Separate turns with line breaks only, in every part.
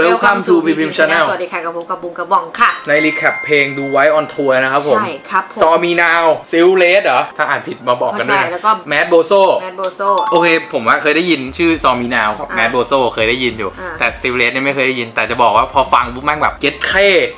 Welcome to BBM Channel
สวัสดีค่ะกับผมกับบุงกับบ่องค่ะ
ในรีแคปเพลงดูไว้ออนทัวร์นะครับผม
ใช่ครับผม
ซอมีนาวซิลเลสเหรอ ถ้าอ่านผิดมาบอกกันด้วย
ใช่แล้วก็
แมดโบโซ
แมดโบโซ
โอเค ผมว่าเคยได้ยินชื่อซอมีนาวของ
อ่า
แมดโบโซเคยได้ยินอยู่
อ่า
แต่ซิลเลสเนี่ยไม่เคยได้ยิน แต่จะบอกว่าพอฟังปุ๊บแม่งแบบเก็ตเค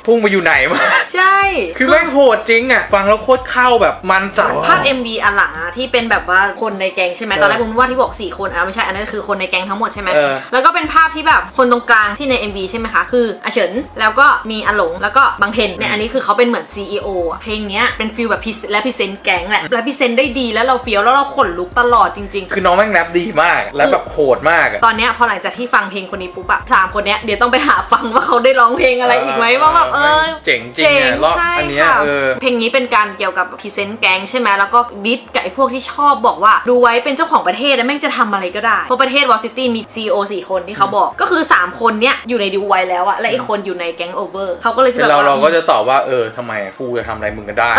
พุ่งไปอยู่ไหนมา
ใช่
คือแม่งโหดจริงอะฟังแล้วโคตรเข้าแบบมันสัตว์
ภาพ MV อันหลังอะที่เป็นแบบว่าคนในแก๊งใช่ไหม
เออ
ตอนแรกผมว่าที่บอก4คนอะไม่ใช่อันนั้นคือคนในแก๊งทั้งหมดใช่ไหม
เออ
แล้วก็เป็นภาพที่แบบคนตรงกลางที่ใน MV ใช่ไหมคะ คืออาเฉินแล้วก็มีอาหลงแล้วก็บางเทนเนี่ยอันนี้คือเขาเป็นเหมือน CEO อะเพลงเนี้ยเป็นฟิลแบบและพิเศษแก๊งแหละและพิเศษได้ดีแล้วเราเฟี้ยวแล้วเราขนลุกตลอดจริง ๆ
คือน้องแม่งแรปดีมาก และแบบโหดมากอะ
ตอนเนี้ยพอหลังจากที่ฟังเพลงคนนี้ปุ๊บอะสามคนเนี้ยเดี๋ยวต้องไปหาฟังว่าเขาได้ร้องเพลงอะไรอีกไหมว่าแบบเออ
เจ๋งจริงอะรอบ
ใช่
อันเนี้ย
ค่ะ
เออ
เพลงนี้เป็นการเกี่ยวกับพรีเซนต์แก๊งใช่ไหมแล้วก็บิดกับไอ้พวกที่ชอบบอกว่าดูไว้เป็นเจ้าของประเทศแล้วแม่งจะทำอะไรก็ได้เพราะประเทศวอซิตี้มี CEO สี่คนที่เขาบอกก็คือ 3 คนเนี้ยอยู่ในดูไว้แล้วอะและอีกคนอยู่ในแก๊งโอเวอร์เขาก็เลยจะ
เป็น
แบบ
เรา
ว่า
เราก็จะตอบว่าเออทำไมอะกูจะทำอะไรมึงก็ได้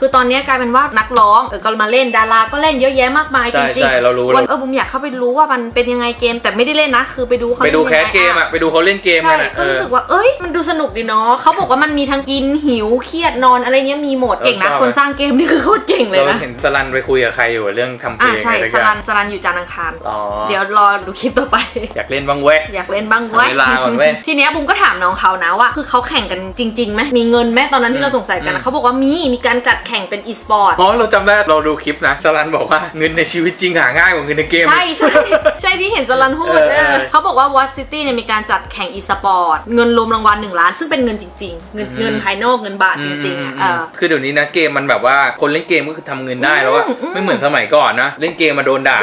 คือตอนเนี้ยกลายเป็นว่านักร้องเออก็มาเล่นดาราก็เล่นเยอะแยะมากมาย
ใช่
จริง
ใช่เรารู้
วันเออผมอยากเข้าไปรู้ว่ามันเป็นยังไงเกมแต่ไม่ได้เล่นนะ คือไปดูเขา
ไปดูแค
ล่น
ส
ยังง
เกมอะไปดูเขาเล่นเกม
ใช่
กันอะ
ก็รู้
เออ
สึกว่าเอ้ยมันดูสนุกดีเนาะเขาบอกว่ามันมีทั้งกินหิวเครียดนอนอะไรเงี้ยมีหมด
เออ
เก่งนะ
ชอบ
คนสร้างเกมนี่คือโคตรเก่งเลย
เรา
นะ
เห็นสลันไปคุยกับใครอยู่เรื่องทำเพล
อ่างใช่
อะไร
ส
สักอ
ลั
ย่าง
นสลันอยู่จานทร์อังคาร
อ๋อ
เดี๋ยวรอดูคลิปต่อไป
อยากเล่นบ้างเว้ย
อยากเล่นบ้างเว้ย
เอาเวลาก่อนเว้ย
ทีเนี้ยบุ้มก็ถามน้องเขานะว่า คือเขาแข่งกันจริงๆไหมมีเงินไหมตอนนั้นที่เราสงสัยกัน
อื
นะ
ม
เขาบอกว่ามีมีการจัดแข่งเป็นอีสปอร์ต
อ๋อเราจำได้เราดูคลิปนะสลันบอกว่าเงินในชีวิตจริงหาง่ายกว่าเงินในเกม
ใช่ใช่ใช่ที่เห็นสลันพูด
เออเออ
เออเขาบอกว่าวัตซิตี้เนี่ยมีการจัดแข่งอีสปอร์ตเงินรวมรางวัล1ล้าน ซึ่งเป็นเงินจริง ๆ เงิน
อืม
เงินภายนอกเงินบาทจริงๆอะเออ
คือเดี๋ยวนี้นะเกมมันแบบว่าคนเล่นเกมก็คือทำเงินได้แล้วอะ
อืมอืม
ไม่เหมือนสมัยก่อนนะเล่นเกมมาโดนด่า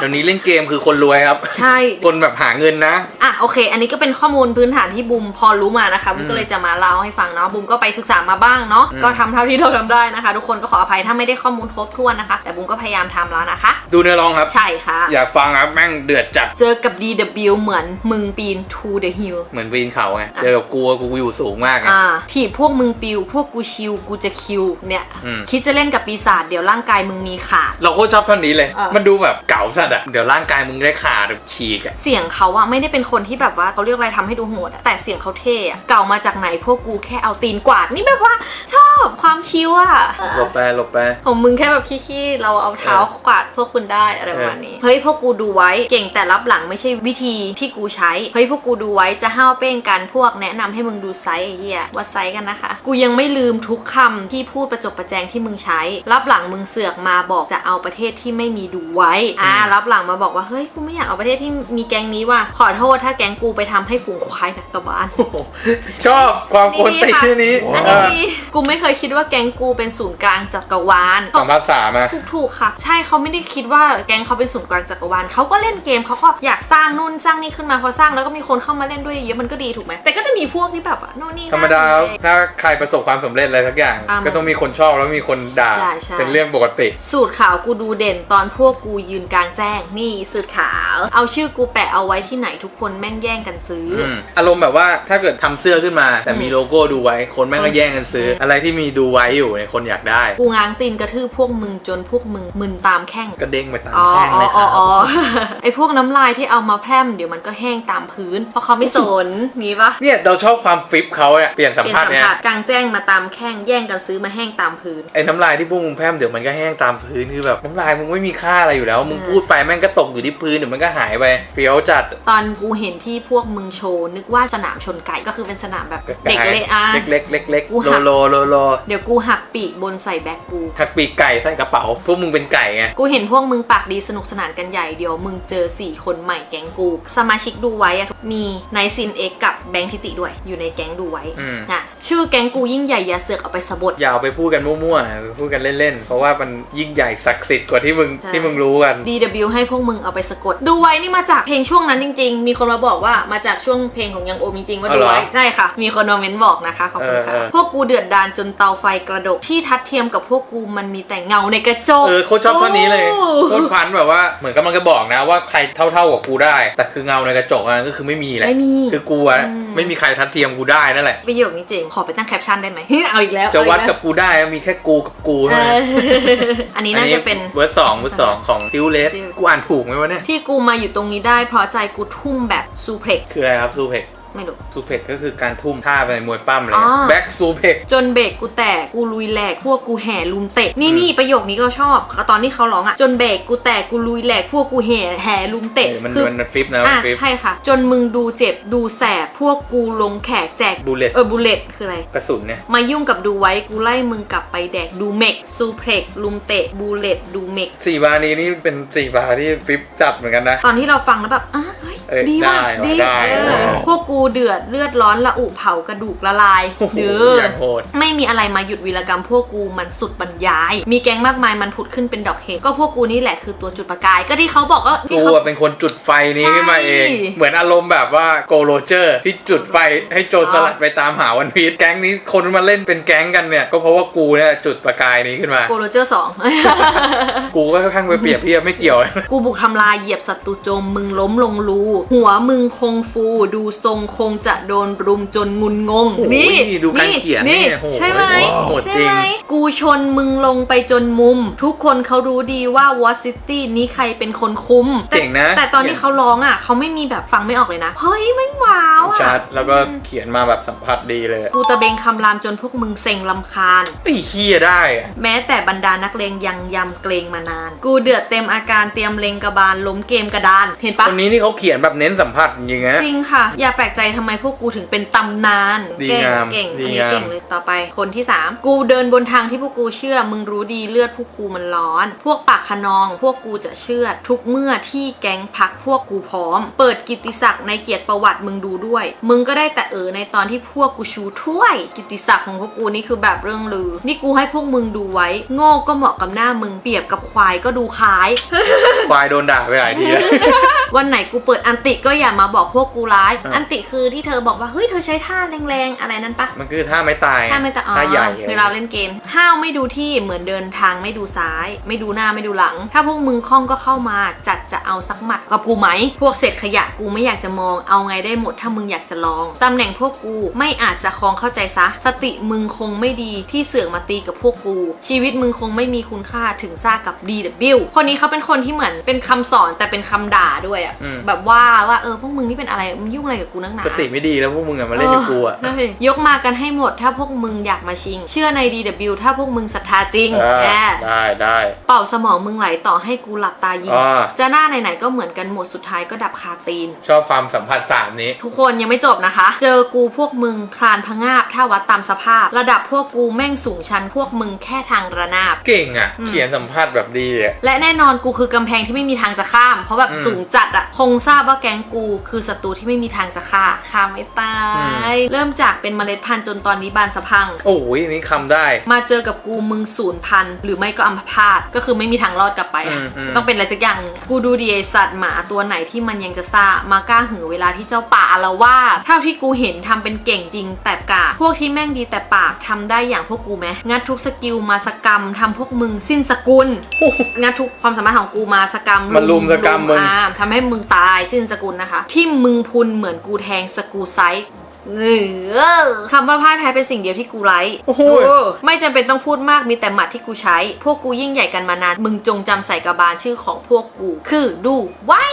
เดี๋ยวนี้เล่นเกมคือคนรวยครับ
ใช่
คนแบบหาเงินนะ
อะโอเคอันนี้ก็เป็นข้อมูลพื้นฐานที่บูมพอรู้มานะคะบูมก็เลยจะมาเล่าให้ฟังเนาะบูมก็ไปศึกษามาบ้างเนาะ
อืม
ก็ทำเท่าที่เราทำได้นะคะ ทุกคนก็ขออภัยถ้าไม่ได้ข้อมูลครบถ้วนนะคะ แต่บูมก็พยายามทำแล้วนะคะ
ดูเนื้อร้องครับ
ใช่ค่ะ
อยากฟังครับแม่งเดือดจัด
เจอกับ DW เหมือนมึงปีน to the hill
เหมือนปีนเขาไงเจอกับกูกูอยู่สูงมากไง
อ่าที่พวกมึงปิว พวกกูชิวกูจะคิวเนี่ย
อืม
คิดจะเล่นกับปีศาจเดี๋ยวร่างกายมึงมีขาด
เราโคตรชอบท่อนนี้เลย
เออ
มันดูแบบเก๋าสัตว์อะเดี๋ยวร่างกายมึงได้ขาดแบบฉีกอะ
เสียงเขาอะไม่ได้เป็นคนที่แบบว่าเขาเรียกอะไรทำให้ดูโหดอะแต่เสียงเขาเท่อะเก่ามาจากไหนพวกกูแค่เอาตีนกวาดนี่แบบว่าชอบความชิวอะ
หลบไปหลบไป
ของมึงแค่แบบขี้ๆเราเอาเท้ากวาดพวกคุณได้อะไรประมาณนี้ เฮ้ยพวกกูดูไว้เก่งแต่รับหลังไม่ใช่วิธีที่กูใช้เฮ้ยพวกกูดูไว้จะห้าวเป้งกันพวกแนะนำให้มึงดูไซส์ไอ้เหี้ยวัดไซส์กันนะคะ กูยังไม่ลืมทุกคำที่พูดประจบประแจงที่มึงใช้ รับหลังมึงเสือกมาบอกจะเอาประเทศที่ไม่มีดูไว้อ่ารับหลังมาบอกว่าเฮ้ยกูไม่อยากเอาประเทศที่มีแก๊งนี้ว่ะขอโทษถ้าแก๊งกูไปทำให้ฝูงควายหนักกระบาล
ชอบความกวนตีนที่นี้
อัน
เอ
นี้
อ
ดีกูไม่เคยคิดว่าแก๊งกูเป็นศูนย์กลางจักรวาล
สัมภาษามา
ถูกถูกค่ะ ใช่เขาไม่ได้คิดว่าแก๊งเขาเป็นศูนย์กลางจักรวาลเขาก็เล่นเกมเขาก็อยากสร้างนู่นสร้างนี่ขึ้นมาพอสร้างแล้วก็มีคนเข้ามาเล่นด้วยเยอะมันก็ดีถูกไหมแต่ก็จะมีพวกที่แบบว่าโน่นนี่
ธรรมดา
นั่นอะไร
ถ้าใครประสบความสำเร็จอะไรสักอย่าง
อ่า
ก็ต้องมีคนชอบแล้วมีคนด่า
ใช่ใช่
เป็นเรื่องปกติ
สูตรขาวกูดูเด่นตอนพวกกูยืนกลางแจ้ง นี่สูตรขาว เอาชื่อกูแปะเอาไว้ที่ไหนทุกคนแม่งแย่งกันซื้ออ
มอารมณ์แบบว่าถ้าเกิดทำเสื้อขึ้นมา แต่มีโลโก้ดูไว้ คนแม่งก็แย่งกันซื้อ อะไรที่มีดูไว้อยู่เนี่ยคนอยากได้
กูง้างตีนกระทืบพวกมึงจนพวกมึงมึนตามแข้ง
ก็เด้งไปตาม
อ๋อ
แข้ง
อ๋
เล
อย
ค
อ๋
รั
อบอ๋อไอพวกน้ำลายที่เอามาแพร่มเดี๋ยวมันก็แห้งตามพื้น เพราะเขาไม่สนงี้ปะ
เนี่ยเราชอบความฟลิปเขาเนี่ยเปลี่ยนสัม
เปลี่ยน
ภาษ
สั
ณ์
ม
เนี่ย
ผัสกลางแจ้งมาตามแข้งแย่งกันซื้อมาแห้งตามพื้น
ไอ้น้ำลายที่พวกมึงแพร่มเดี๋ยวมันก็แห้งตามพื้นคือแบบน้ำลายมึงไม่มีค่าอะไรอยู่แล้ว มึงพูดไปแม่งก็ตกอยู่ที่พื้นเดี๋ยวมันก็หายไปเฟี้ยวจัด
ตอนกูเห็นที่พวกมึงโชว์นึกว่าสนามชนไก่ก็คือเป็นสนามแบบเด็กเละอะ
เล็กๆเล็ก
กู
ๆโล
หัก
โลโลโล
เดี๋ยวกูหักปีกบนใส่แบ็กกู
ทักปีกไก่ใส่กระเป๋า พวกมึงเป็นไก่ไง
กูเห็นพวกมึงปากดีสนุกสนานกันใหญ่เดี๋ยวมึงเจอ 4 คนใหม่แก๊งกู สมาชิกดูไว้อะมีไนซินเอ็กกับแบงค์ทิติด้วยอยู่ในแก๊งดูไว้
อืม
นะชื่อแก๊งกูยิ่งใหญ่อย่าเสือกเอาไปสะบด
อย่าเอาไปพูดกันมั่วๆไปพูดกันเล่นๆ เพราะว่ามันยิ่งใหญ่ศักดิ์สิทธิ์กว่าที่มึง
ใช่
ที่มึงรู้กัน
DW ให้พวกมึงเอาไปสะกด ดูไว้นี่มาจากเพลงช่วงนั้นจริง ๆ มีคนมาบอกว่ามาจากช่วงเพลงของยังโอมจริงๆว่า
อ๋อ
ดู
เหรอ
ไว้ใช่ค่ะ มีคนมาเม้นบอกนะคะขอบคุณค่ะ
เออเออ
พวกกูเดือดดานจนเตาไฟกระดกที่ทัดเทียมกับพวกกูมันมีแต่เงาในกระจก
เออโคตรชอบข้อนี้เลย
โอ้
โคตรพันแบบว่าเหมือนกำลังจะบอกนะว่าใครเท่าๆกับกูได้ แต่คือเงาในกระจกอันนั้นก็คือไม่มีแหละ
ไม่มี
คือกูอะ
อืม
ไม่มีใครทัดเทียมกูได้นั่นแหละ
ประโยคนี้จริงขอไปจ้างแคปชั่นได้ไหม เอาอีกแล้ว
จะวัด
เอาอี
กับกูได้มีแค่กูกับกู
เอ
เท่านั้น
ออันนี้น่าจะเป็น
เวอร์สองเวอร์สองของซิลเลส
ซิล
กูอ่านถูกไหมวะเนี่ย
ที่กูมาอยู่ตรงนี้ได้เพราะใจกูทุ่มแบบซูเพล็ก
คืออะไรครับซูเพก
ไม่รู้
ซูเพกก็คือการทุ่มท่าไปในมวยปั้มเลย
อ๋อ
แบ็กซูเพก
จนเบรกกูแตกกูลุยแหลกพวกกูแห่ลุมเตะนี่นี่ประโยคนี้ก็ชอบตอนที่เขาร้องอะจนเบรกกูแตกกูลุยแหลกพวกกูแห่แห่ลุมเตะ
มัน
คือ
มันฟิปนะมั
อะ
นฟิป
ใช่ค่ะ จนมึงดูเจ็บดูแสบพวกกูลงแขกแจก
Bullet
เออบูเลตคืออะไร
กระสุนเนี่ย
มายุ่งกับดูไว้กูไล่มึงกลับไปแดกดูเมกซูเพล็กลุมเตะบูเลตดูเมก
สี่บาร์นี้นี่เป็นสี่บาร์ที่ฟิปจัดเหมือนกันนะ
ตอนที่เราฟังแล้วแบบอะเฮ้ย
เอ้ย
ดีว่ะ
ได้ว่ะ
ดี
ได้
เออพวกกูเดือดเลือดร้อนละอุเผากระดูกละลาย
โอ้โห
เด้อ
อ ย่างโหด
ไม่มีอะไรมาหยุดวีรกรรมพวกกูมันสุดบรรยาย มีแก๊งมากมายมันผุดขึ้นเป็นดอกเห็ดก็พวกกูนี่แหละคือตัวจุดประกาย ก็ที่เขาบอกว่าที่
กู
เขา
อะเป็นคนจุดไฟนี้ขึ้นมาเอง
ใช่
เหมือนอารมณ์แบบว่าโกโรเจอร์ที่จุดไฟให้โจรสลัดไปตามหาวันพีชแก๊งนี้คนมาเล่นเป็นแก๊งกันเนี่ย ก็เพราะว่ากูเนี่ยจุดประกายนี้ขึ้นมา
โกโรเจอร์สอง
กูก็ค่อนข้างไปเปรียบเทียบไม่เกี่ยว
กูบุกทำลายเหยียบศัตรูโจมมึงล้มลงรูหัวมึงคงฟูดูทรงคงจะโดนรุมจนงุนงง
โอ้โห
นี่
ดูการเขียนเนี่ยโห
ใช่ไหม
โหด
ใช่
จริง
ไหมกูชนมึงลงไปจนมุม ทุกคนเขารู้ดีว่าวอซิตี้นี้ใครเป็นคนคุมแต่
เก่งนะ
แต่ตอนที่เขาร้องอะเขาไม่มีแบบฟังไม่ออกเลยนะ เฮ้ยไม่ว้าวอะ
ชัดแล้วก็เขียนมาแบบสัมผัสดีเลย
กูตะเบงคำรามจนพวกมึงเซ็งลำคาญ
ไอ้เฮียได้อะ
แม้แต่บรรดานักเลงยังยำเกรงมานาน กูเดือดเต็มอาการเตรียมเลงกระบาลล้มเกมกระดาน เห็นปะ
คนนี้นี่เขาเขียนแบบเน้นสัมผัสจริงๆนะ
จริงค่ะ อย่าแปลกใจทำไมพวกกูถึงเป็นตำนาน
ดี
เก่ง
งาม
เก่ง
ดี
อันนี้
งาม
เก่งเลยต่อไป คนที่ 3 กูเดินบนทางที่พวกกูเชื่อ มึงรู้ดีเลือดพวกกูมันร้อน พวกปากขนอง พวกกูจะเชื่อทุกเมื่อที่แก๊งพักพวกกูพร้อม เปิดกิตติศักดิ์ในเกียรติประวัติมึงดูด้วย มึงก็ได้แต่เออในตอนที่พวกกูชูถ้วย กิตติศักดิ์ของพวกกูนี่คือแบบเรื่องลือ นี่กูให้พวกมึงดูไว้ โง่ก็เหมาะกับหน้ามึงเปรียบกับควายก็ดูคล้าย
ควายโดนด่าไปหลายทีแล้ว
วันไหนกูเปิดอันติก็อย่ามาบอกพวกกูร้าย
อะ
อันติคือที่เธอบอกว่าเฮ้ยเธอใช้ท่าแรงๆอะไรนั้นปะ
มันคือท่าไม่ตาย
ท่าไม่ตะอ๋อ
ท่าใหญ่
เวลาเล่นเกมห้าวไม่ดูที่เหมือนเดินทางไม่ดูซ้าย ไม่ดูหน้าไม่ดูหลัง ถ้าพวกมึงคล่องก็เข้ามา จัดจะเอาสักหมัดกับกูไหม พวกเศษขยะกูไม่อยากจะมองเอาไงได้หมดถ้ามึงอยากจะลองตำแหน่งพวกกูไม่อาจจะคลองเข้าใจซะ สติมึงคงไม่ดีที่เสือกมาตีกับพวกกู ชีวิตมึงคงไม่มีคุณค่าถึงซ่ากับ DW คนนี้เขาเป็นคนที่เหมือนเป็นคำสอนแต่เป็นคำด่าด้วยอะ
อืม
แบบว่าว่าเออพวกมึงนี่เป็นอะไรมึงยุ่งอะไรกับกูนักหนา
สติไม่ดีแล้วพวกมึงอะมาเล่นกับกูอะ
เออยกมากันให้หมดถ้าพวกมึงอยากมาชิง เชื่อใน DW ถ้าพวกมึงศรัทธาจริง
เออ
แอบ
ได้ได้
เป่าสมองมึงไหลต่อให้กูหลับตายิง
อ่า
จะหน้าไหนๆก็เหมือนกันหมดสุดท้ายก็ดับคาตีน
ชอบความสัมผัสสามนี้
ทุกคนยังไม่จบนะคะ เจอกูพวกมึงคลานพะงาบถ้าวัดตามสภาพ ระดับพวกกูแม่งสูงชันพวกมึงแค่ทางระนาบ
เก่งอะเขียนสัมภาษณ์แบบดีอะ
และแน่นอนกูคือกำแพงที่ไม่มีทางจะข้าม เพราะแบบ
อืม
สูงจัดอะคงทราบว่าแก๊งกูคือศัตรูที่ไม่มีทางจะฆ่าฆ่าไม่ตาย เริ่มจากเป็นเมล็ดพันธุ์จนตอนนี้บานสะพรัง
โอ้ยนี่คำได้
มาเจอกับกูมึงศูนย์พันหรือไม่ก็อัมพาตก็คือไม่มีทางรอดกลับไปอะ
อืมอืม
ต้องเป็นอะไรสักอย่างหนึ่งกูดูดีไอสัตว์หมาตัวไหนที่มันยังจะซ่ามากล้าหือเวลาที่เจ้าป่าอาละวาดเท่าที่กูเห็นทำเป็นเก่งจริงแต่กาพวกที่แม่งดีแต่ปากทำได้อย่างพวกกูไหมงัดทุกสกิลมาสกรรมทำพวกมึงสิ้นสกุลงัดทุกความสามารถของกูมาสกรรม
มันลุมสกรรมมึง
อ่าทำให้มึงตายสิ้นสกุลนะคะ ที่มึงพุนเหมือนกูแทงสกูไซส์ เออคำว่าพ่ายแพ้เป็นสิ่งเดียวที่กูไร้
โอ้โห
ไม่จำเป็นต้องพูดมากมีแต่หมัดที่กูใช้ พวกกูยิ่งใหญ่กันมานาน มึงจงจำใส่กระบาลชื่อของพวกกู คือดูไว้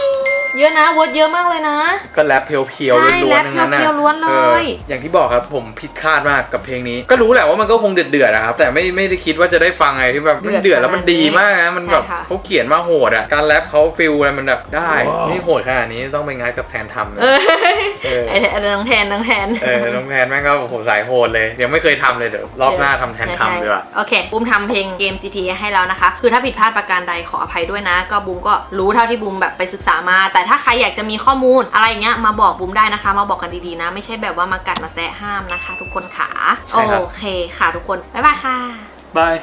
เยอะนะวอดเยอะมากเลยนะ
ก็แรปเพียวๆ
ใช่
ล้วนๆทั้งนั้น
แรปเพียวๆล้วนเลย
อออย่างที่บอกครับผมผิดคาดมากกับเพลงนี้ ก็รู้แหละว่ามันก็คงเดือดๆนะครับแต่ไม่ไม่ได้คิดว่าจะได้ฟังไงที่แบบมันเดือดแล้วมันดีมากนะมันแบบ
ใช่ค่ะ
เขาเขียนมาโหดอะการแรปเขาฟิลอะไรมันแบบได้นี่โหดขนาดนี้ต้องไปงัดกับแทนทำนะ
เออ
เออ
ไอ้ไอ้น้องแทนน้องแทน
เออน้องแทนแม่งก็โอ้โหสายโหดเลย ยังไม่เคยทำเลยเดี๋ยวรอบหน้าทำแทนทำดีกว่า
โอเคบูมทำเพลงเกม GTA ให้แล้วนะคะ คือถ้าผิดพลาดประการใดขออภัยด้วยนะ ก็บูมก็รู้เท่าที่บูมแบบไปศึกษามา แต่ถ้าใครอยากจะมีข้อมูลอะไรอย่างเงี้ยมาบอกบูมได้นะคะ มาบอกกันดีๆนะ ไม่ใช่แบบว่ามากัดมาแซะห้ามนะคะ ทุกคนขา
ใช่ครับ
โอเคค่ะทุกคนบ๊ายบายค่ะ
บาย